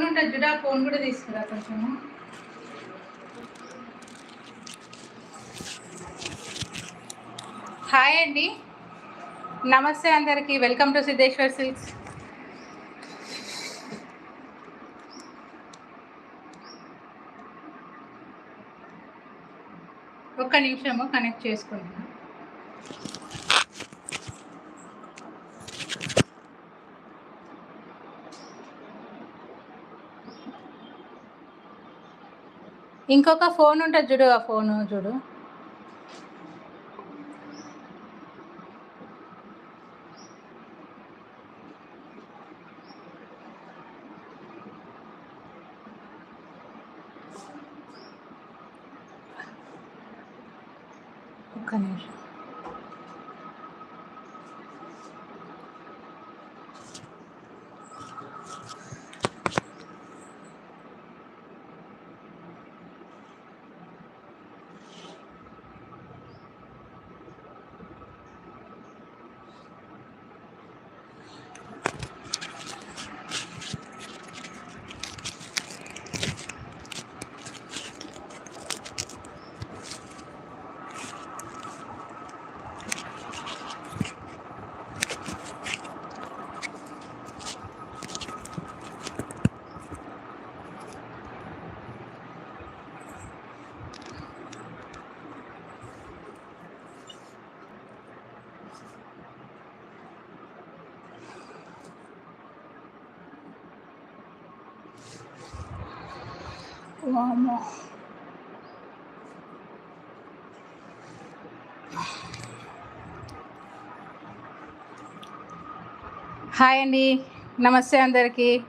Phone ఉంటుంది చూడ phone కూడా తీసుకురా కొంచెము. హాయ్ అండి. నమస్తే అందరికీ. Welcome to Siddheshwar silks. ఒక్క నిమిషము కనెక్ట్ చేసుకుంటున్నాను ఇంకొక ఫోన్ ఉంటుంది చూడు ఆ ఫోను చూడు. ఒక్క నిమిషం. వామా. హాయ్ అండి. నమస్తే అందరికీ.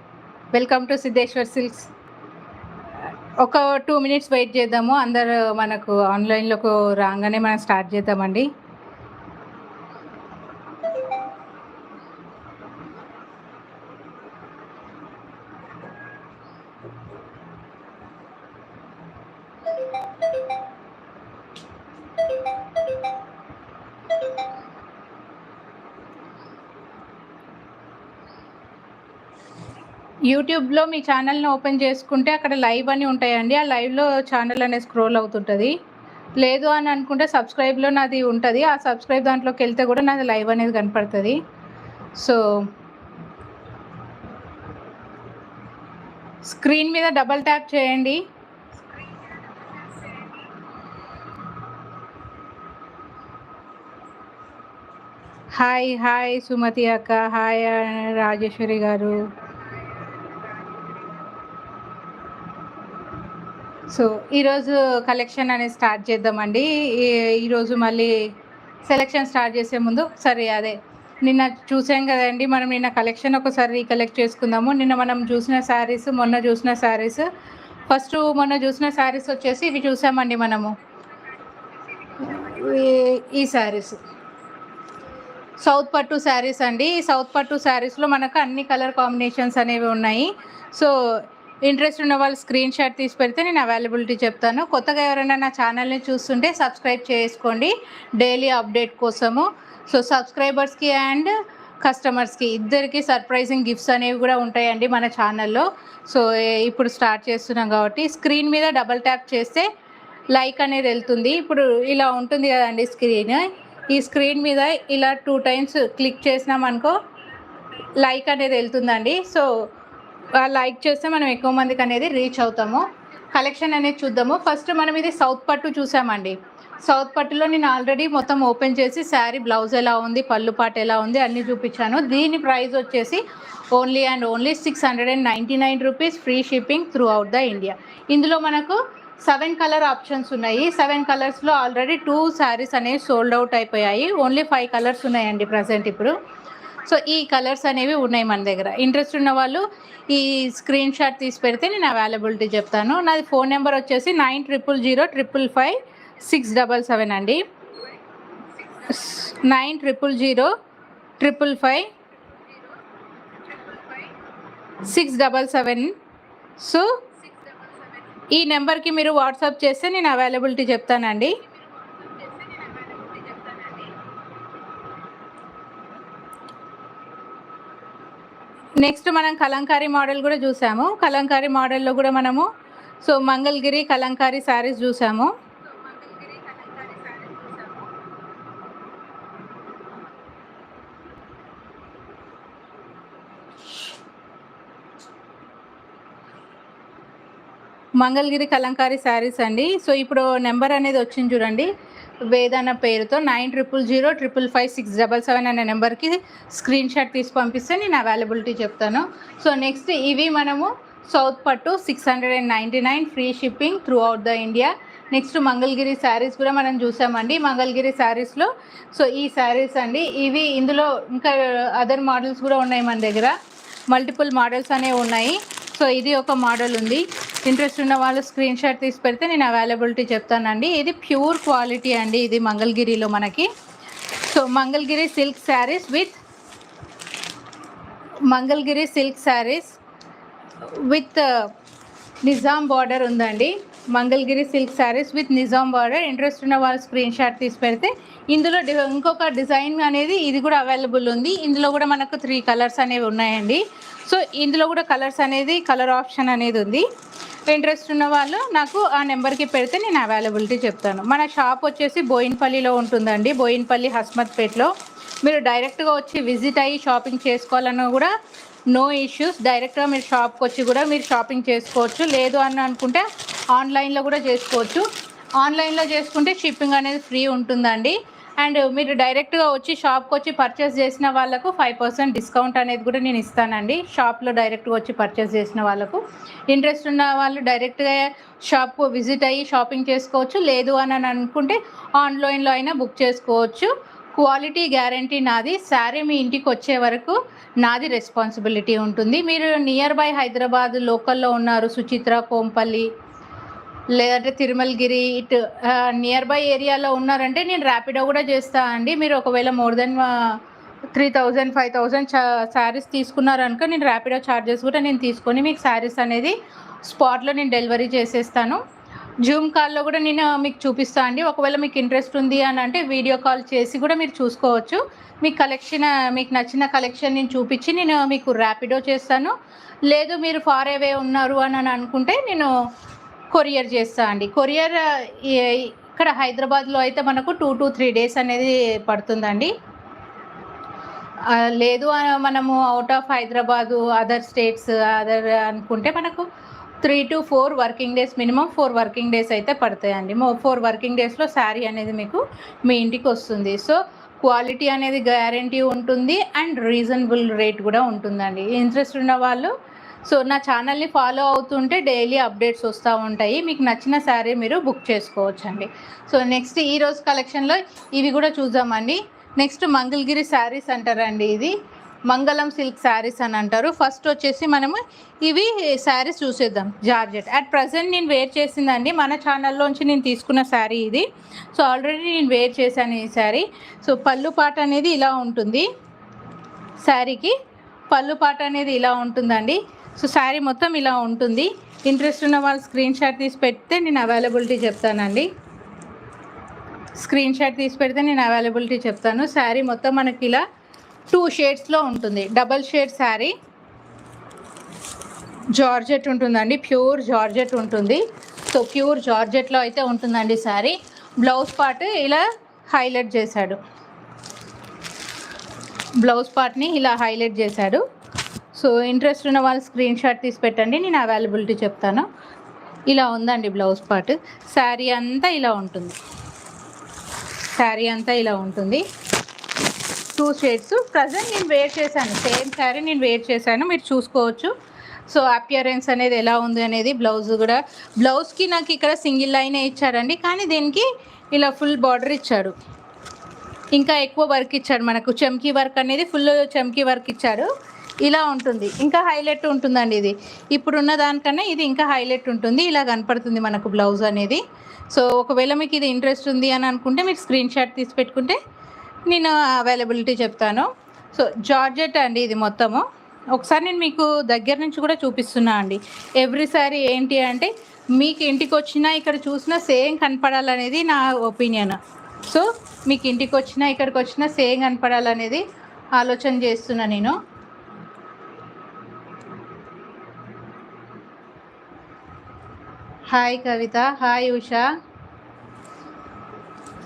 వెల్కమ్ టు సిద్ధేశ్వర్ సిల్క్స్ ఒక టూ మినిట్స్ వెయిట్ చేద్దాము. అందరు మనకు ఆన్లైన్లోకి రాగానే మనం స్టార్ట్ చేద్దామండి. యూట్యూబ్లో మీ ఛానల్ని ఓపెన్ చేసుకుంటే అక్కడ లైవ్ అని ఉంటాయండి. ఆ లైవ్లో ఛానల్ అనేది స్క్రోల్ అవుతుంటుంది. లేదు అని అనుకుంటే సబ్స్క్రైబ్లో నాది ఉంటుంది. ఆ సబ్స్క్రైబ్ దాంట్లోకి వెళ్తే కూడా నాది లైవ్ అనేది కనపడుతుంది. సో స్క్రీన్ మీద డబల్ ట్యాప్ చేయండి. హాయ్ హాయ్ సుమతి అక్క హాయ్ రాజేశ్వరి గారు. సో ఈరోజు కలెక్షన్ అనేది స్టార్ట్ చేద్దామండి. ఈ- ఈరోజు మళ్ళీ సెలెక్షన్ స్టార్ట్ చేసే ముందు సరే అదే నిన్న చూసాం కదండి మనం నిన్న కలెక్షన్ ఒకసారి రీకలెక్ట్ చేసుకుందాము. నిన్న మనం చూసిన శారీస్ మొన్న చూసిన శారీస్ ఫస్ట్ మొన్న చూసిన శారీస్ వచ్చేసి ఇవి చూసామండి మనము. ఈ- ఈ శారీస్ సౌత్ పట్టు శారీస్ అండి. ఈ సౌత్ పట్టు శారీస్లో మనకు అన్ని కలర్ కాంబినేషన్స్ అనేవి ఉన్నాయి. సో ఇంట్రెస్ట్ ఉన్న వాళ్ళు స్క్రీన్ షాట్ తీసి పెడితే నేను అవైలబిలిటీ చెప్తాను. కొత్తగా ఎవరైనా నా ఛానల్ని చూస్తుంటే సబ్స్క్రైబ్ చేసుకోండి. డైలీ అప్డేట్ కోసము. సో సబ్స్క్రైబర్స్కి అండ్ కస్టమర్స్కి ఇద్దరికి సర్ప్రైజింగ్ గిఫ్ట్స్ అనేవి కూడా ఉంటాయండి మన ఛానల్లో. సో ఇప్పుడు స్టార్ట్ చేస్తున్నాం కాబట్టి స్క్రీన్ మీద డబల్ ట్యాప్ చేస్తే లైక్ అనేది వెళ్తుంది. ఇప్పుడు ఇలా ఉంటుంది కదండి స్క్రీన్. ఈ స్క్రీన్ మీద ఇలా టూ టైమ్స్ క్లిక్ చేసినాం అనుకో లైక్ అనేది వెళ్తుందండి. సో లైక్ చేస్తే మనం ఎక్కువ మందికి అనేది రీచ్ అవుతాము. కలెక్షన్ అనేది చూద్దాము. ఫస్ట్ మనం ఇది సౌత్ పట్టు చూసామండి. సౌత్ పట్టులో నేను ఆల్రెడీ మొత్తం ఓపెన్ చేసి శారీ బ్లౌజ్ ఎలా ఉంది పళ్ళు పాట ఎలా ఉంది అన్నీ చూపించాను. దీని ప్రైస్ వచ్చేసి only and only six hundred and ninety nine rupees free shipping throughout the India. ఇందులో మనకు సెవెన్ కలర్ ఆప్షన్స్ ఉన్నాయి. సెవెన్ కలర్స్లో ఆల్రెడీ టూ శారీస్ అనేవి సోల్డ్ అవుట్ అయిపోయాయి. ఓన్లీ ఫైవ్ కలర్స్ ఉన్నాయండి ప్రజెంట్ ఇప్పుడు. సో ఈ కలర్స్ అనేవి ఉన్నాయి మన దగ్గర. ఇంట్రెస్ట్ ఉన్న వాళ్ళు ఈ స్క్రీన్ షాట్ తీసి పెడితే నేను అవైలబిలిటీ చెప్తాను. నాది ఫోన్ నెంబర్ వచ్చేసి nine triple zero triple five six double seven అండి. Nine triple zero triple five six double seven so ఈ నెంబర్కి మీరు వాట్సాప్ చేస్తే నేను అవైలబిలిటీ చెప్తానండి. నెక్స్ట్ మనం కలంకారీ మోడల్ కూడా చూసాము. కలంకారీ మోడల్లో కూడా మనము సో మంగళగిరి కలంకారీ శారీస్ చూసాము. మంగళగిరి కలంకారీ శారీస్ అండి. సో ఇప్పుడు నెంబర్ అనేది వచ్చింది చూడండి. వేదన పేరుతో nine triple zero triple five six double seven అనే నెంబర్కి స్క్రీన్ షాట్ తీసి పంపిస్తే నేను అవైలబిలిటీ చెప్తాను. సో నెక్స్ట్ ఇవి మనము సౌత్ పట్టు six hundred and ninety nine free shipping throughout the India next Mangalagiri saris కూడా మనం చూసామండి. మంగళగిరి శారీస్లో సో ఈ శారీస్ అండి. ఇవి ఇందులో ఇంకా అదర్ మోడల్స్ కూడా ఉన్నాయి మన దగ్గర. మల్టిపుల్ మోడల్స్ అనేవి ఉన్నాయి. సో ఇది ఒక మోడల్ ఉంది. ఇంట్రెస్ట్ ఉన్న వాళ్ళు స్క్రీన్ షాట్ తీసి పెడితే నేను అవైలబిలిటీ చెప్తానండి. ఇది ప్యూర్ క్వాలిటీ అండి ఇది మంగళగిరిలో మనకి. So Mangalagiri silk saris with Mangalagiri silk saris with Nizam border ఉందండి. Mangalagiri silk saris with Nizam border. Interest ఉన్న వాళ్ళు స్క్రీన్ షాట్ తీసి పెడితే ఇందులో డి- ఇంకొక డిజైన్ అనేది ఇది కూడా అవైలబుల్ ఉంది. ఇందులో కూడా మనకు త్రీ కలర్స్ అనేవి ఉన్నాయండి. సో ఇందులో కూడా కలర్స్ అనేది కలర్ ఆప్షన్ అనేది ఉంది. ఇంట్రెస్ట్ ఉన్న వాళ్ళు నాకు ఆ నెంబర్కి పెడితే నేను అవైలబిలిటీ చెప్తాను. మన షాప్ వచ్చేసి బోయిన్పల్లిలో ఉంటుందండి. బోయిన్పల్లి హస్మత్పేట్లో. మీరు డైరెక్ట్గా వచ్చి విజిట్ అయ్యి షాపింగ్ చేసుకోవాలన్నా కూడా నో ఇష్యూస్. డైరెక్ట్గా మీరు షాప్కి వచ్చి కూడా మీరు షాపింగ్ చేసుకోవచ్చు. లేదు అని అనుకుంటే ఆన్లైన్లో కూడా చేసుకోవచ్చు. ఆన్లైన్లో చేసుకుంటే షిప్పింగ్ అనేది ఫ్రీ ఉంటుందండి. అండ్ మీరు డైరెక్ట్గా వచ్చి షాప్కి వచ్చి పర్చేస్ చేసిన వాళ్ళకు ఫైవ్ పర్సెంట్ డిస్కౌంట్ అనేది కూడా నేను ఇస్తానండి. షాప్లో డైరెక్ట్గా వచ్చి పర్చేస్ చేసిన వాళ్ళకు. ఇంట్రెస్ట్ ఉన్న వాళ్ళు డైరెక్ట్గా షాప్ విజిట్ అయ్యి షాపింగ్ చేసుకోవచ్చు. లేదు అని అని అనుకుంటే ఆన్లైన్లో అయినా బుక్ చేసుకోవచ్చు. క్వాలిటీ గ్యారంటీ నాది. శారీ మీ ఇంటికి వచ్చే వరకు నాది రెస్పాన్సిబిలిటీ ఉంటుంది. మీరు నియర్ బై హైదరాబాద్ లోకల్లో ఉన్నారు సుచిత్ర కోంపల్లి లేదంటే తిరుమలగిరి ఇటు నియర్ బై ఏరియాలో ఉన్నారంటే నేను ర్యాపిడో కూడా చేస్తా అండి. మీరు ఒకవేళ more than three thousand five thousand saris తీసుకున్నారనుకో నేను ర్యాపిడో ఛార్జెస్ కూడా నేను తీసుకొని మీకు శారీస్ అనేది స్పాట్లో నేను డెలివరీ చేసేస్తాను. జూమ్ కాల్లో కూడా నేను మీకు చూపిస్తాను అండి. ఒకవేళ మీకు ఇంట్రెస్ట్ ఉంది అని అంటే వీడియో కాల్ చేసి కూడా మీరు చూసుకోవచ్చు. మీ కలెక్షన్ మీకు నచ్చిన కలెక్షన్ నేను చూపించి నేను మీకు ర్యాపిడో చేస్తాను. లేదు మీరు ఫార్ అవే ఉన్నారు అని అనుకుంటే నేను కొరియర్ చేస్తా అండి. కొరియర్ ఇక్కడ హైదరాబాద్లో అయితే మనకు టూ టు త్రీ డేస్ అనేది పడుతుందండి. లేదు మనము out of Hyderabad other states other అనుకుంటే మనకు three to four working days minimum four working days అయితే పడతాయండి. ఫోర్ వర్కింగ్ డేస్లో శారీ అనేది మీకు మీ ఇంటికి వస్తుంది. సో క్వాలిటీ అనేది గ్యారంటీ ఉంటుంది అండ్ రీజనబుల్ రేట్ కూడా ఉంటుందండి. ఇంట్రెస్ట్ ఉన్న వాళ్ళు సో నా ఛానల్ని ఫాలో అవుతుంటే డైలీ అప్డేట్స్ వస్తూ ఉంటాయి. మీకు నచ్చిన శారీ మీరు బుక్ చేసుకోవచ్చండి. సో నెక్స్ట్ ఈరోజు కలెక్షన్లో ఇవి కూడా చూద్దామండి. నెక్స్ట్ మంగళగిరి శారీస్ అంటారండి ఇది. మంగళం సిల్క్ శారీస్ అని అంటారు. ఫస్ట్ వచ్చేసి మనము ఇవి శారీస్ చూసేద్దాం. జార్జెట్ అట్ ప్రజెంట్ నేను వేర్ చేసిందండి. మన ఛానల్లోంచి నేను తీసుకున్న శారీ ఇది. సో ఆల్రెడీ నేను వేర్ చేశాను ఈ శారీ. సో పళ్ళు పాట అనేది ఇలా ఉంటుంది. శారీకి పళ్ళు పాట అనేది ఇలా ఉంటుందండి. సో శారీ మొత్తం ఇలా ఉంటుంది. ఇంట్రెస్ట్ ఉన్న వాళ్ళు స్క్రీన్ షాట్ తీసి పెడితే నేను అవైలబిలిటీ చెప్తానండి. స్క్రీన్ షాట్ తీసి పెడితే నేను అవైలబిలిటీ చెప్తాను. శారీ మొత్తం మనకి ఇలా టూ షేడ్స్లో ఉంటుంది. డబల్ షేడ్ శారీ జార్జెట్ ఉంటుందండి. ప్యూర్ జార్జెట్ ఉంటుంది. సో ప్యూర్ జార్జెట్లో అయితే ఉంటుందండి శారీ. బ్లౌజ్ పార్ట్ ఇలా హైలైట్ చేశాడు. బ్లౌజ్ పార్ట్ని ఇలా హైలైట్ చేశాడు. సో ఇంట్రెస్ట్ ఉన్న వాళ్ళు స్క్రీన్ షాట్ తీసి పెట్టండి. నేను అవైలబిలిటీ చెప్తాను. ఇలా ఉందండి బ్లౌజ్ పార్ట్. శారీ అంతా ఇలా ఉంటుంది. శారీ అంతా ఇలా ఉంటుంది. Two shades. ప్రజెంట్ నేను వేర్ చేశాను. సేమ్ శారీ నేను వేర్ చేశాను. మీరు చూసుకోవచ్చు. సో అపియరెన్స్ అనేది ఎలా ఉంది అనేది బ్లౌజ్ కూడా. బ్లౌజ్కి నాకు ఇక్కడ సింగిల్ లైన్ ఇచ్చారండి. కానీ దీనికి ఇలా ఫుల్ బార్డర్ ఇచ్చాడు. ఇంకా ఎక్కువ వర్క్ ఇచ్చాడు మనకు. చమ్కీ వర్క్ అనేది ఫుల్ చమ్కీ వర్క్ ఇచ్చాడు ఇలా ఉంటుంది. ఇంకా హైలైట్ ఉంటుందండి ఇది. ఇప్పుడున్న దానికన్నా ఇది ఇంకా హైలైట్ ఉంటుంది. ఇలా కనపడుతుంది మనకు బ్లౌజ్ అనేది. సో ఒకవేళ మీకు ఇది ఇంట్రెస్ట్ ఉంది అని అనుకుంటే మీరు స్క్రీన్ షాట్ తీసి పెట్టుకుంటే నేను అవైలబిలిటీ చెప్తాను. సో జార్జెట్ అండి ఇది మొత్తము. ఒకసారి నేను మీకు దగ్గర నుంచి కూడా చూపిస్తున్నా అండి. ఎవ్రీ సారీ ఏంటి అంటే మీకు ఇంటికి వచ్చినా ఇక్కడ చూసినా సేమ్ కనపడాలనేది నా ఒపీనియన్ సో మీకు ఇంటికి వచ్చినా ఇక్కడికి వచ్చినా సేమ్ కనపడాలనేది ఆలోచన చేస్తున్నా నేను. Hi Kavitha hi Usha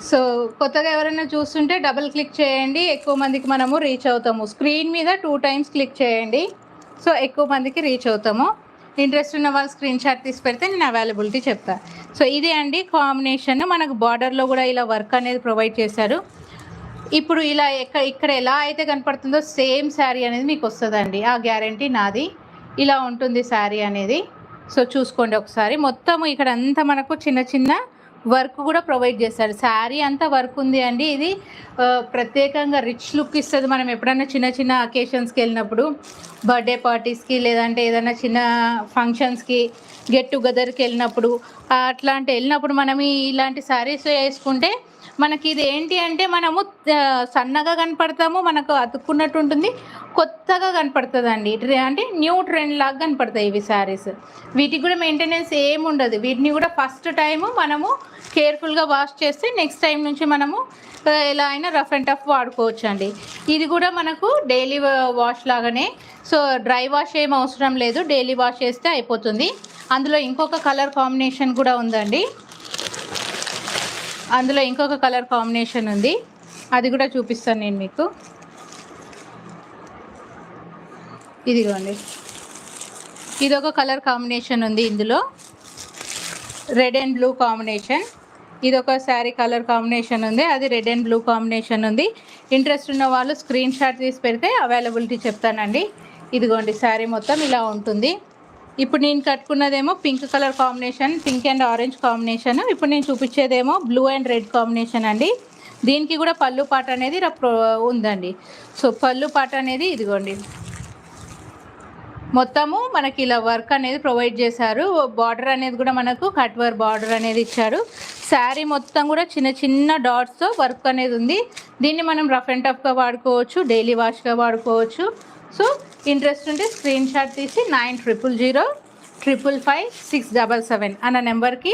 so కొత్తగా ఎవరైనా చూస్తుంటే డబుల్ క్లిక్ చేయండి. ఎక్కువ మందికి మనము రీచ్ అవుతాము. స్క్రీన్ మీద టూ టైమ్స్ క్లిక్ చేయండి. సో ఎక్కువ మందికి రీచ్ అవుతాము. ఇంట్రెస్ట్ ఉన్న వాళ్ళు స్క్రీన్ షాట్ తీసి పెడితే నేను అవైలబిలిటీ చెప్తాను సో ఇది అండి కాంబినేషన్ మనకు బార్డర్లో కూడా ఇలా వర్క్ అనేది ప్రొవైడ్ చేశారు. ఇప్పుడు ఇలా ఎక్కడ ఇక్కడ ఎలా అయితే కనపడుతుందో సేమ్ శారీ అనేది మీకు వస్తుందండి. ఆ గ్యారంటీ నాది. ఇలా ఉంటుంది శారీ అనేది. సో చూసుకోండి ఒకసారి. మొత్తం ఇక్కడ అంతా మనకు చిన్న చిన్న వర్క్ కూడా ప్రొవైడ్ చేశారు. శారీ అంతా వర్క్ ఉంది అండి. ఇది ప్రత్యేకంగా రిచ్ లుక్ ఇస్తుంది. మనం ఎప్పుడైనా చిన్న చిన్న అకేషన్స్కి వెళ్ళినప్పుడు బర్త్డే పార్టీస్కి లేదంటే ఏదైనా చిన్న ఫంక్షన్స్కి గెట్ టుగెదర్కి వెళ్ళినప్పుడు అట్లాంటి వెళ్ళినప్పుడు మనం ఇలాంటి శారీస్ వేసుకుంటే మనకి ఇది ఏంటి అంటే మనము సన్నగా కనపడతాము మనకు అతుక్కున్నట్టు ఉంటుంది. కొత్తగా కనపడుతుంది అంటే న్యూ ట్రెండ్ లాగా కనపడతాయి ఇవి శారీస్. వీటికి కూడా మెయింటెనెన్స్ ఏమి ఉండదు వీటిని కూడా ఫస్ట్ టైము మనము కేర్ఫుల్గా వాష్ చేస్తే నెక్స్ట్ టైం నుంచి మనము ఎలా అయినా రఫ్ అండ్ టఫ్ వాడుకోవచ్చు అండి ఇది కూడా మనకు డైలీ వాష్ లాగానే సో డ్రై వాష్ ఏం అవసరం లేదు. డైలీ వాష్ చేస్తే అయిపోతుంది. అందులో ఇంకొక కలర్ కాంబినేషన్ కూడా ఉందండి. అందులో ఇంకొక కలర్ కాంబినేషన్ ఉంది. అది కూడా చూపిస్తాను నేను మీకు. ఇదిగోండి. ఇది ఒక కలర్ కాంబినేషన్ ఉంది ఇందులో. Red and blue combination. ఇది ఒక శారీ కలర్ కాంబినేషన్ ఉంది. అది రెడ్ అండ్ బ్లూ కాంబినేషన్ ఉంది. ఇంట్రెస్ట్ ఉన్న వాళ్ళు స్క్రీన్ షాట్ తీసి పెడితే అవైలబిలిటీ చెప్తానండి. ఇదిగోండి శారీ మొత్తం ఇలా ఉంటుంది. ఇప్పుడు నేను కట్టుకున్నదేమో pink colour combination pink and orange combination. ఇప్పుడు నేను చూపించేదేమో బ్లూ అండ్ రెడ్ కాంబినేషన్ అండి. దీనికి కూడా పళ్ళు పాట అనేది ఉందండి. సో పళ్ళు పాట అనేది ఇదిగోండి. మొత్తము మనకి ఇలా వర్క్ అనేది ప్రొవైడ్ చేశారు. బార్డర్ అనేది కూడా మనకు కట్ వర్క్ బార్డర్ అనేది ఇచ్చారు. శారీ మొత్తం కూడా చిన్న చిన్న డాట్స్తో వర్క్ అనేది ఉంది. దీన్ని మనం రఫ్ అండ్ టఫ్గా వాడుకోవచ్చు డైలీ వాష్గా వాడుకోవచ్చు. సో ఇంట్రెస్ట్ ఉంటే స్క్రీన్ షాట్ తీసి nine triple zero triple five six double seven అన్న నెంబర్కి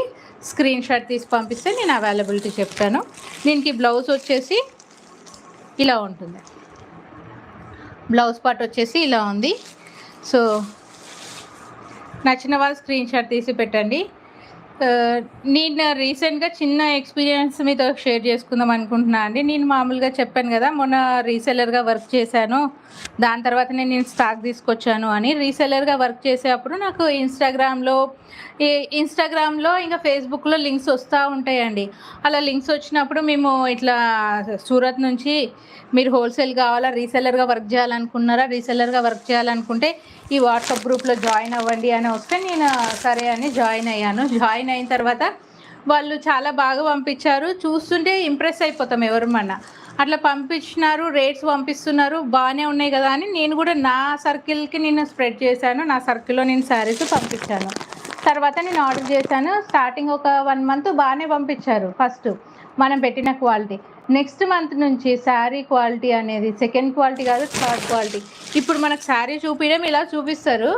స్క్రీన్ షాట్ తీసి పంపిస్తే నేను అవైలబిలిటీ చెప్తాను. దీనికి బ్లౌజ్ వచ్చేసి ఇలా ఉంటుంది. బ్లౌజ్ పార్ట్ వచ్చేసి ఇలా ఉంది. సో నచ్చిన వాళ్ళు స్క్రీన్ షాట్ తీసి పెట్టండి. నేను రీసెంట్గా చిన్న ఎక్స్పీరియన్స్ మీతో షేర్ చేసుకుందాం అనుకుంటున్నా అండి. నేను మామూలుగా చెప్పాను కదా మొన్న రీసెలర్గా వర్క్ చేశాను. దాని తర్వాత నేను స్టాక్ తీసుకొచ్చాను అని. రీసెలర్గా వర్క్ చేసేటప్పుడు నాకు ఇన్స్టాగ్రామ్లో ఈ ఇన్స్టాగ్రామ్లో ఇంకా ఫేస్బుక్లో లింక్స్ వస్తూ ఉంటాయండి. అలా లింక్స్ వచ్చినప్పుడు మేము ఇట్లా సూరత్ నుంచి మీరు హోల్సేల్ కావాలా రీసెలర్గా వర్క్ చేయాలనుకున్నారా రీసెలర్గా వర్క్ చేయాలనుకుంటే ఈ వాట్సాప్ గ్రూప్లో జాయిన్ అవ్వండి అని వస్తే నేను సరే అని జాయిన్ అయ్యాను. జాయిన్ అయిన తర్వాత వాళ్ళు చాలా బాగా పంపించారు. చూస్తుంటే ఇంప్రెస్ అయిపోతాం ఎవరమన్నా. అట్లా పంపించినారు రేట్స్ పంపిస్తున్నారు బాగానే ఉన్నాయి కదా అని నేను కూడా నా సర్కిల్కి నేను స్ప్రెడ్ చేశాను. నా సర్కిల్లో నేను శారీస్ పంపించాను. తర్వాత నేను ఆర్డర్ చేశాను. స్టార్టింగ్ ఒక వన్ మంత్ బాగానే పంపించారు ఫస్ట్ మనం పెట్టిన క్వాలిటీ నెక్స్ట్ మంత్ నుంచి శారీ క్వాలిటీ అనేది సెకండ్ క్వాలిటీ కాదు థర్డ్ క్వాలిటీ ఇప్పుడు మనకు శారీ చూపించడం ఇలా చూపిస్తారు.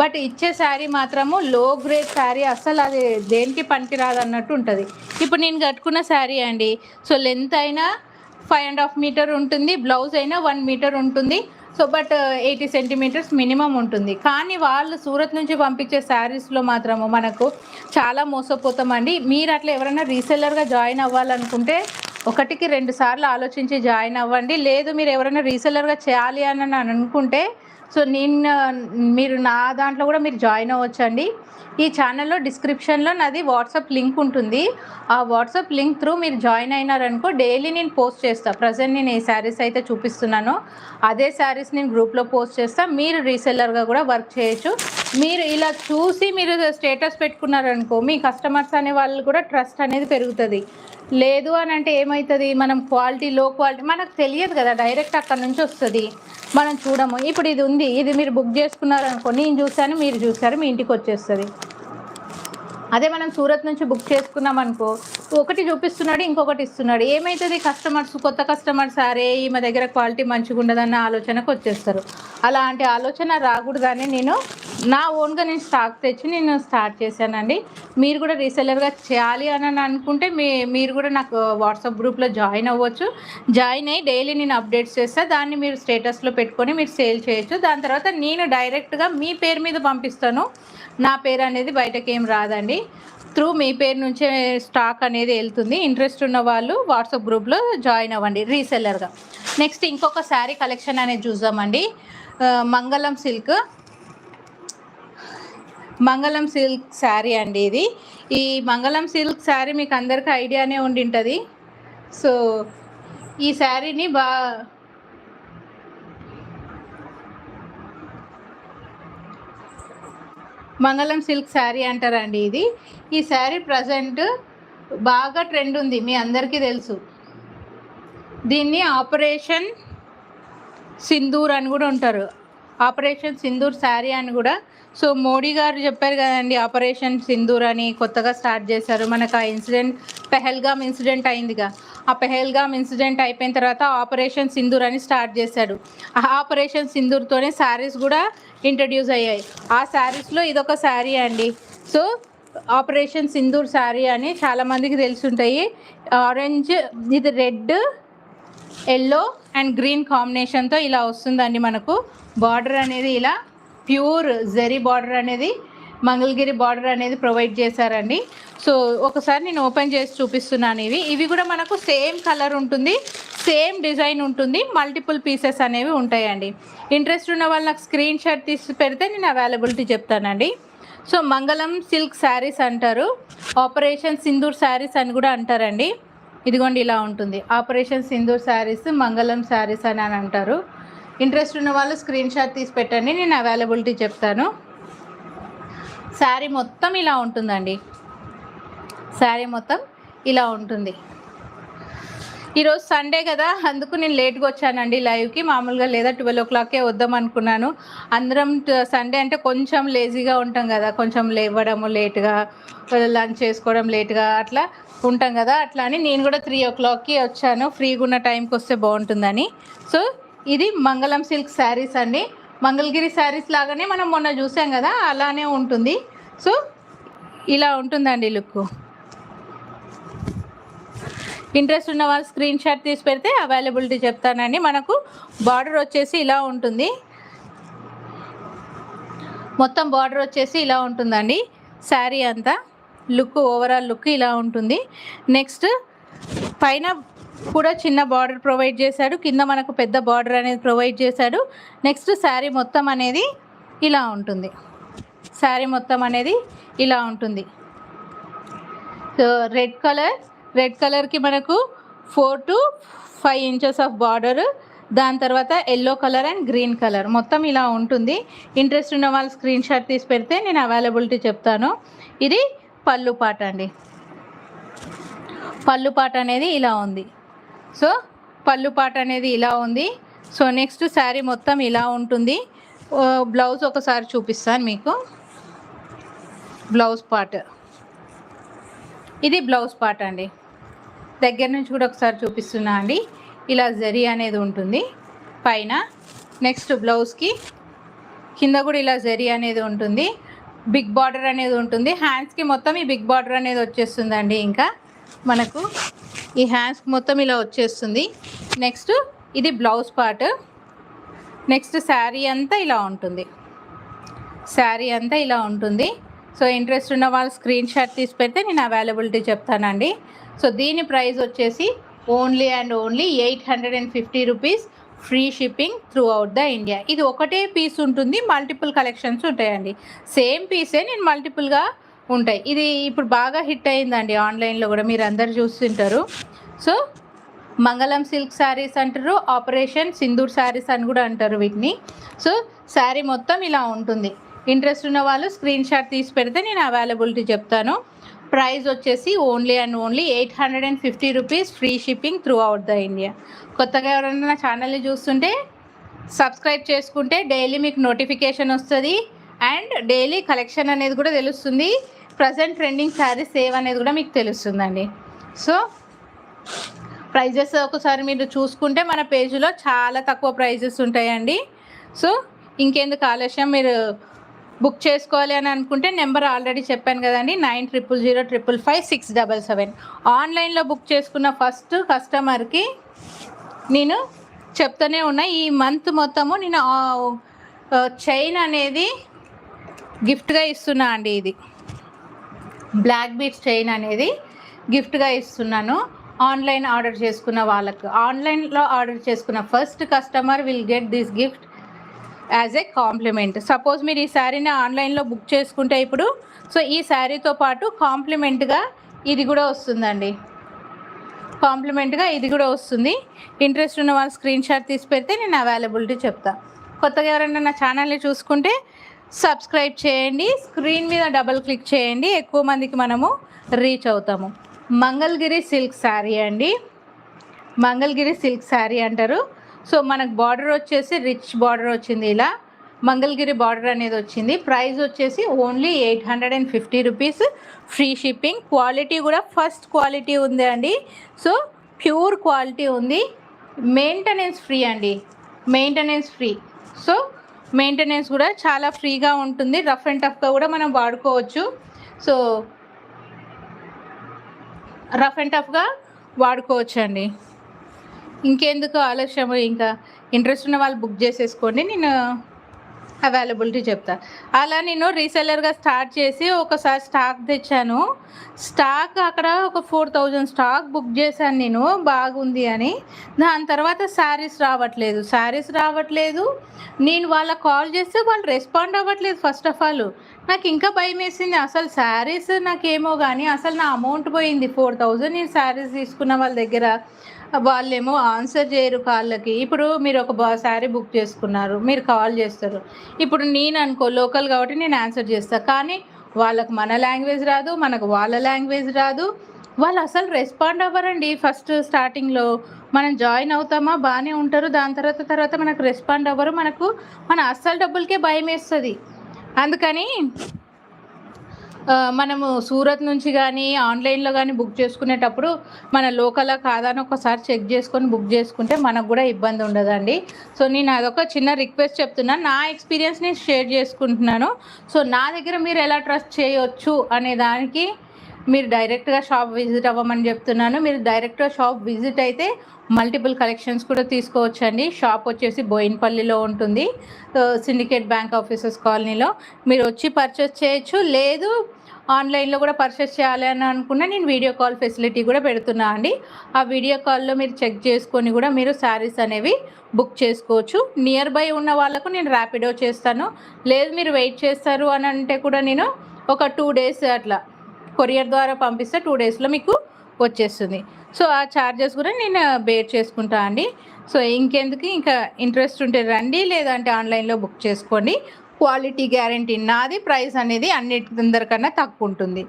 బట్ ఇచ్చే శారీ మాత్రము లో గ్రేడ్ శారీ అస్సలు అది దేనికి పనికిరాదు అన్నట్టు ఉంటుంది. ఇప్పుడు నేను కట్టుకున్న శారీ అండి సో లెంత్ అయినా ఫైవ్ అండ్ హాఫ్ మీటర్ ఉంటుంది బ్లౌజ్ అయినా వన్ మీటర్ ఉంటుంది so but eighty centimetres minimum ఉంటుంది. కానీ వాళ్ళు సూరత్ నుంచి పంపించే శారీస్లో మాత్రము మనకు చాలా మోసపోతామండి మీరు అట్లా ఎవరైనా రీసెల్లర్గా జాయిన్ అవ్వాలనుకుంటే ఒకటికి రెండు సార్లు ఆలోచించి జాయిన్ అవ్వండి. లేదు మీరు ఎవరైనా రీసెల్లర్గా చేయాలి అని అని అనుకుంటే సో నేను మీరు నా దాంట్లో కూడా మీరు జాయిన్ అవ్వచ్చండి. ఈ ఛానల్లో డిస్క్రిప్షన్లో నాది వాట్సాప్ లింక్ ఉంటుంది. ఆ వాట్సాప్ లింక్ త్రూ మీరు జాయిన్ అయినారనుకో డైలీ నేను పోస్ట్ చేస్తాను ప్రజెంట్ నేను ఏ శారీస్ అయితే చూపిస్తున్నానో. అదే శారీస్ నేను గ్రూప్లో పోస్ట్ చేస్తాను మీరు రీసెల్లర్గా కూడా వర్క్ చేయొచ్చు. మీరు ఇలా చూసి మీరు స్టేటస్ పెట్టుకున్నారనుకో మీ కస్టమర్స్ అనే వాళ్ళు కూడా ట్రస్ట్ అనేది పెరుగుతుంది. లేదు అని అంటే ఏమవుతుంది మనం క్వాలిటీ లో క్వాలిటీ మనకు తెలియదు కదా డైరెక్ట్ అక్కడ నుంచి వస్తుంది. మనం చూడము. ఇప్పుడు ఇది ఉంది. ఇది మీరు బుక్ చేసుకున్నారనుకో నేను చూశాను మీరు చూశారు మీ ఇంటికి వచ్చేస్తుంది. అదే మనం సూరత్ నుంచి బుక్ చేసుకున్నాం అనుకో ఒకటి చూపిస్తున్నాడు ఇంకొకటి ఇస్తున్నాడు. ఏమవుతుంది కస్టమర్స్ కొత్త కస్టమర్స్ అరే ఈమె దగ్గర క్వాలిటీ మంచిగా ఉండదన్న ఆలోచనకు వచ్చేస్తారు. అలాంటి ఆలోచన రాకూడదని నేను నా ఓన్గా నేను స్టాక్ తెచ్చి నేను స్టార్ట్ చేశానండి. మీరు కూడా రీసెలర్గా చేయాలి అని అనుకుంటే మీ మీరు కూడా నాకు వాట్సాప్ గ్రూప్లో జాయిన్ అవ్వచ్చు. జాయిన్ అయ్యి డైలీ నేను అప్డేట్స్ చేస్తాను దాన్ని మీరు స్టేటస్లో పెట్టుకొని మీరు సేల్ చేయొచ్చు. దాని తర్వాత నేను డైరెక్ట్గా మీ పేరు మీద పంపిస్తాను. నా పేరు అనేది బయటకి ఏం రాదండి. త్రూ మీ పేరు నుంచే స్టాక్ అనేది వెళ్తుంది. ఇంట్రెస్ట్ ఉన్న వాళ్ళు వాట్సాప్ గ్రూప్లో జాయిన్ అవ్వండి రీసెల్లర్గా. నెక్స్ట్ ఇంకొక శారీ కలెక్షన్ అనేది చూద్దామండి. మంగళం సిల్క్. మంగళం సిల్క్ శారీ అండి ఇది. ఈ మంగళం సిల్క్ శారీ మీకు అందరికీ ఐడియానే ఉండి ఉంటుంది సో ఈ శారీని బా మంగళం సిల్క్ శారీ అంటారండి ఇది. ఈ శారీ ప్రజెంట్ బాగా ట్రెండ్ ఉంది మీ అందరికీ తెలుసు. దీన్ని ఆపరేషన్ సింధూర్ అని కూడా ఉంటారు. ఆపరేషన్ సింధూర్ శారీ అని కూడా సో మోడీ గారు చెప్పారు కదండి ఆపరేషన్ సింధూర్ అని కొత్తగా స్టార్ట్ చేశారు. మనకు ఆ ఇన్సిడెంట్ పెహల్గామ్ ఇన్సిడెంట్ అయిందిగా. ఆ పెహల్గామ్ ఇన్సిడెంట్ అయిపోయిన తర్వాత ఆపరేషన్ సింధూర్ అని స్టార్ట్ చేశాడు ఆ ఆపరేషన్ సింధూర్తోనే శారీస్ కూడా ఇంట్రడ్యూస్ అయ్యాయి. ఆ శారీస్లో ఇదొక శారీ అండి. సో ఆపరేషన్ సింధూర్ శారీ అని చాలామందికి తెలుసుంటాయి. ఆరెంజ్ ఇది రెడ్ ఎల్లో అండ్ గ్రీన్ కాంబినేషన్తో ఇలా వస్తుందండి మనకు. బార్డర్ అనేది ఇలా ప్యూర్ జెరీ బార్డర్ అనేది మంగళగిరి బార్డర్ అనేది ప్రొవైడ్ చేశారండి. సో ఒకసారి నేను ఓపెన్ చేసి చూపిస్తున్నాను ఇవి. ఇవి కూడా మనకు సేమ్ కలర్ ఉంటుంది సేమ్ డిజైన్ ఉంటుంది మల్టిపుల్ పీసెస్ అనేవి ఉంటాయండి. ఇంట్రెస్ట్ ఉన్న వాళ్ళు నాకు స్క్రీన్ షాట్ తీసి పెడితే నేను అవైలబిలిటీ చెప్తానండి. సో మంగళం సిల్క్ శారీస్ అంటారు ఆపరేషన్ సింధూర్ శారీస్ అని కూడా అంటారండి. ఇదిగోండి ఇలా ఉంటుంది. ఆపరేషన్ సింధూర్ శారీస్ మంగళం శారీస్ అని అని అంటారు. ఇంట్రెస్ట్ ఉన్న వాళ్ళు స్క్రీన్ షాట్ తీసి పెట్టండి నేను అవైలబిలిటీ చెప్తాను. శారీ మొత్తం ఇలా ఉంటుందండి. శారీ మొత్తం ఇలా ఉంటుంది. ఈరోజు సండే కదా అందుకు నేను లేట్గా వచ్చానండి లైవ్కి. మామూలుగా లేదా ట్వెల్వ్ ఓ క్లాకే వద్దాం అనుకున్నాను. అందరం సండే అంటే కొంచెం లేజీగా ఉంటాం కదా కొంచెం లేవడము లేట్గా లంచ్ చేసుకోవడం లేట్గా అట్లా ఉంటాం కదా అట్లా అని నేను కూడా త్రీ ఓ క్లాక్కి వచ్చాను. ఫ్రీగా ఉన్న టైంకి వస్తే బాగుంటుందని. సో ఇది మంగళం సిల్క్ శారీస్ అండి. మంగళగిరి శారీస్ లాగానే మనం మొన్న చూసాం కదా అలానే ఉంటుంది. సో ఇలా ఉంటుందండి లుక్. ఇంట్రెస్ట్ ఉన్న వాళ్ళు స్క్రీన్ షాట్ తీసి పెడితే అవైలబిలిటీ చెప్తానండి. మనకు బార్డర్ వచ్చేసి ఇలా ఉంటుంది. మొత్తం బార్డర్ వచ్చేసి ఇలా ఉంటుందండి. శారీ అంతా లుక్ ఓవరాల్ లుక్ ఇలా ఉంటుంది. నెక్స్ట్ పైన కూడా చిన్న బార్డర్ ప్రొవైడ్ చేశాడు. కింద మనకు పెద్ద బార్డర్ అనేది ప్రొవైడ్ చేశాడు. నెక్స్ట్ శారీ మొత్తం అనేది ఇలా ఉంటుంది. శారీ మొత్తం అనేది ఇలా ఉంటుంది. సో రెడ్ కలర్ రెడ్ కలర్కి మనకు four to five inches of border. దాని తర్వాత yellow colour and green colour మొత్తం ఇలా ఉంటుంది. ఇంట్రెస్ట్ ఉన్న వాళ్ళు స్క్రీన్ షాట్ తీసి పెడితే నేను అవైలబిలిటీ చెప్తాను. ఇది పళ్ళు పాట అండి. పళ్ళు పాట అనేది ఇలా ఉంది. సో పళ్ళు పాట అనేది ఇలా ఉంది. సో నెక్స్ట్ శారీ మొత్తం ఇలా ఉంటుంది. బ్లౌజ్ ఒకసారి చూపిస్తాను మీకు. బ్లౌజ్ పార్ట్ ఇది బ్లౌజ్ పార్ట్ అండి. దగ్గర నుంచి కూడా ఒకసారి చూపిస్తున్నా అండి. ఇలా జరీ అనేది ఉంటుంది. పైన నెక్స్ట్ బ్లౌజ్కి కింద కూడా ఇలా జరీ అనేది ఉంటుంది. బిగ్ బార్డర్ అనేది ఉంటుంది. హ్యాండ్స్కి మొత్తం ఈ బిగ్ బార్డర్ అనేది వచ్చేస్తుందండి ఇంకా మనకు. ఈ హ్యాండ్స్ మొత్తం ఇలా వచ్చేస్తుంది. నెక్స్ట్ ఇది బ్లౌజ్ పార్ట్. నెక్స్ట్ శారీ అంతా ఇలా ఉంటుంది. శారీ అంతా ఇలా ఉంటుంది. సో ఇంట్రెస్ట్ ఉన్న వాళ్ళు స్క్రీన్ షాట్ తీసి పెడితే నేను అవైలబిలిటీ చెప్తానండి. సో దీని ప్రైస్ వచ్చేసి only and only eight hundred and fifty rupees free shipping throughout the India ఇది ఒకటే పీస్ ఉంటుంది మల్టిపుల్ కలెక్షన్స్ ఉంటాయండి. సేమ్ పీసే నేను మల్టిపుల్గా ఉంటాయి. ఇది ఇప్పుడు బాగా హిట్ అయిందండి ఆన్లైన్లో కూడా. మీరు అందరు చూస్తుంటారు సో మంగళం సిల్క్ శారీస్ అంటారు ఆపరేషన్ సింధూర్ శారీస్ అని కూడా అంటారు వీటిని. సో శారీ మొత్తం ఇలా ఉంటుంది. ఇంట్రెస్ట్ ఉన్న వాళ్ళు స్క్రీన్ షాట్ తీసి పెడితే నేను అవైలబిలిటీ చెప్తాను. ప్రైస్ వచ్చేసి only and only eight hundred and fifty rupees free shipping throughout the India. కొత్తగా ఎవరైనా నా ఛానల్ని చూస్తుంటే సబ్స్క్రైబ్ చేసుకుంటే డైలీ మీకు నోటిఫికేషన్ వస్తుంది. అండ్ డైలీ కలెక్షన్ అనేది కూడా తెలుస్తుంది. ప్రజెంట్ ట్రెండింగ్ శారీస్ సేవ్ అనేది కూడా మీకు తెలుస్తుందండి. సో ప్రైజెస్ ఒకసారి మీరు చూసుకుంటే మన పేజీలో చాలా తక్కువ ప్రైజెస్ ఉంటాయండి. సో ఇంకెందుకు ఆలస్యం? మీరు బుక్ చేసుకోవాలి అని అనుకుంటే నెంబర్ ఆల్రెడీ చెప్పాను కదండి nine triple zero triple five six double seven ఆన్లైన్లో బుక్ చేసుకున్న ఫస్ట్ కస్టమర్కి నేను చెప్తూనే ఉన్నా ఈ మంత్ మొత్తము నేను చైన్ అనేది గిఫ్ట్గా ఇస్తున్నా అండి ఇది. బ్లాక్ బీట్స్ చైన్ అనేది గిఫ్ట్గా ఇస్తున్నాను. ఆన్లైన్ ఆర్డర్ చేసుకున్న వాళ్ళకు. ఆన్లైన్లో ఆర్డర్ చేసుకున్న first customer will get this gift as a compliment. Suppose మీరు ఈ శారీని ఆన్లైన్లో బుక్ చేసుకుంటే ఇప్పుడు సో ఈ శారీతో పాటు కాంప్లిమెంట్గా ఇది కూడా వస్తుందండి. కాంప్లిమెంట్గా ఇది కూడా వస్తుంది. ఇంట్రెస్ట్ ఉన్న వాళ్ళు స్క్రీన్ షాట్ తీసి పెడితే నేను అవైలబిలిటీ చెప్తా. కొత్తగా ఎవరైనా నా ఛానల్ని చూసుకుంటే సబ్స్క్రైబ్ చేయండి. స్క్రీన్ మీద డబల్ క్లిక్ చేయండి. ఎక్కువ మందికి మనము రీచ్ అవుతాము. మంగళగిరి సిల్క్ శారీ అండి. మంగళగిరి సిల్క్ శారీ అంటారు. సో మనకు బార్డర్ వచ్చేసి రిచ్ బార్డర్ వచ్చింది ఇలా. మంగళగిరి బార్డర్ అనేది వచ్చింది. ప్రైస్ వచ్చేసి only eight hundred and fifty rupees free shipping quality కూడా ఫస్ట్ క్వాలిటీ ఉంది అండి. సో ప్యూర్ క్వాలిటీ ఉంది. మెయింటెనెన్స్ ఫ్రీ అండి. మెయింటెనెన్స్ ఫ్రీ సో మెయింటెనెన్స్ కూడా చాలా ఫ్రీగా ఉంటుంది. రఫ్ అండ్ టఫ్గా కూడా మనం వాడుకోవచ్చు. సో రఫ్ అండ్ టఫ్గా వాడుకోవచ్చు అండి ఇంకెందుకు ఆలస్యం ఇంకా ఇంట్రెస్ట్ ఉన్న వాళ్ళు బుక్ చేసేసుకోండి. నేను అవైలబిలిటీ చెప్తా. అలా నేను రీసెల్లర్గా స్టార్ట్ చేసి ఒకసారి స్టాక్ తెచ్చాను. స్టాక్ అక్కడ ఒక ఫోర్ థౌజండ్ స్టాక్ బుక్ చేశాను నేను బాగుంది అని. దాని తర్వాత శారీస్ రావట్లేదు. శారీస్ రావట్లేదు. నేను వాళ్ళకి కాల్ చేస్తే వాళ్ళు రెస్పాండ్ అవ్వట్లేదు ఫస్ట్ ఆఫ్ ఆల్ నాకు ఇంకా భయం వేసింది. అసలు శారీస్ నాకేమో కానీ అసలు నా అమౌంట్ పోయింది. ఫోర్ థౌజండ్ నేను శారీస్ తీసుకున్న వాళ్ళ దగ్గర. వాళ్ళేమో ఆన్సర్ చేయరు కాళ్ళకి. ఇప్పుడు మీరు ఒక బా శారీ బుక్ చేసుకున్నారు మీరు కాల్ చేస్తారు. ఇప్పుడు నేను అనుకో లోకల్ కాబట్టి నేను ఆన్సర్ చేస్తాను కానీ వాళ్ళకు మన లాంగ్వేజ్ రాదు మనకు వాళ్ళ లాంగ్వేజ్ రాదు. వాళ్ళు అసలు రెస్పాండ్ అవ్వరండి ఫస్ట్ స్టార్టింగ్లో మనం జాయిన్ అవుతామా బాగానే ఉంటారు. దాని తర్వాత తర్వాత మనకు రెస్పాండ్ అవ్వరు. మనకు మన అస్సలు డబ్బులకే భయం వేస్తుంది అందుకని మనము సూరత్ నుంచి కానీ ఆన్లైన్లో కానీ బుక్ చేసుకునేటప్పుడు మన లోకలా కాదా అని ఒకసారి చెక్ చేసుకొని బుక్ చేసుకుంటే మనకు కూడా ఇబ్బంది ఉండదండి. సో నేను అదొక చిన్న రిక్వెస్ట్ చెప్తున్నాను నా ఎక్స్పీరియన్స్ని షేర్ చేసుకుంటున్నాను. సో నా దగ్గర మీరు ఎలా ట్రస్ట్ చేయొచ్చు అనే దానికి మీరు డైరెక్ట్గా షాప్ విజిట్ అవ్వమని చెప్తున్నాను. మీరు డైరెక్ట్గా షాప్ విజిట్ అయితే మల్టిపుల్ కలెక్షన్స్ కూడా తీసుకోవచ్చండి. షాప్ వచ్చేసి బోయిన్పల్లిలో ఉంటుంది. సిండికేట్ బ్యాంక్ ఆఫీసర్స్ కాలనీలో మీరు వచ్చి పర్చేస్ చేయొచ్చు. లేదు ఆన్లైన్లో కూడా పర్చేస్ చేయాలి అని అనుకున్నా నేను వీడియో కాల్ ఫెసిలిటీ కూడా పెడుతున్నా అండి. ఆ వీడియో కాల్లో మీరు చెక్ చేసుకొని కూడా మీరు శారీస్ అనేవి బుక్ చేసుకోవచ్చు. నియర్ బై ఉన్న వాళ్ళకు నేను ర్యాపిడో చేస్తాను. లేదు మీరు వెయిట్ చేస్తారు అని అంటే కూడా నేను ఒక టూ డేస్ అట్లా కొరియర్ ద్వారా పంపిస్తే టూ డేస్లో మీకు వచ్చేస్తుంది. సో ఆ ఛార్జెస్ కూడా నేను బేర్ చేసుకుంటా అండి. సో ఇంకెందుకు? ఇంకా ఇంట్రెస్ట్ ఉంటే రండి లేదంటే ఆన్లైన్లో బుక్ చేసుకోండి. క్వాలిటీ గ్యారంటీ నాది ప్రైస్ అనేది అన్నిటిందరికన్నా తక్కువ ఉంటుంది.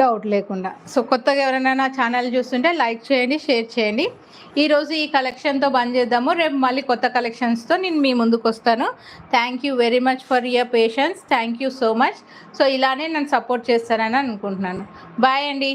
డౌట్ లేకుండా. సో కొత్తగా ఎవరైనా నా ఛానల్ చూస్తుంటే లైక్ చేయండి షేర్ చేయండి. ఈరోజు ఈ కలెక్షన్తో బంద్ చేద్దాము. రేపు మళ్ళీ కొత్త కలెక్షన్స్తో నేను మీ ముందుకు వస్తాను. Thank you very much for your patience thank you so much so ఇలానే నన్ను సపోర్ట్ చేస్తారని అనుకుంటున్నాను. బాయ్ అండి.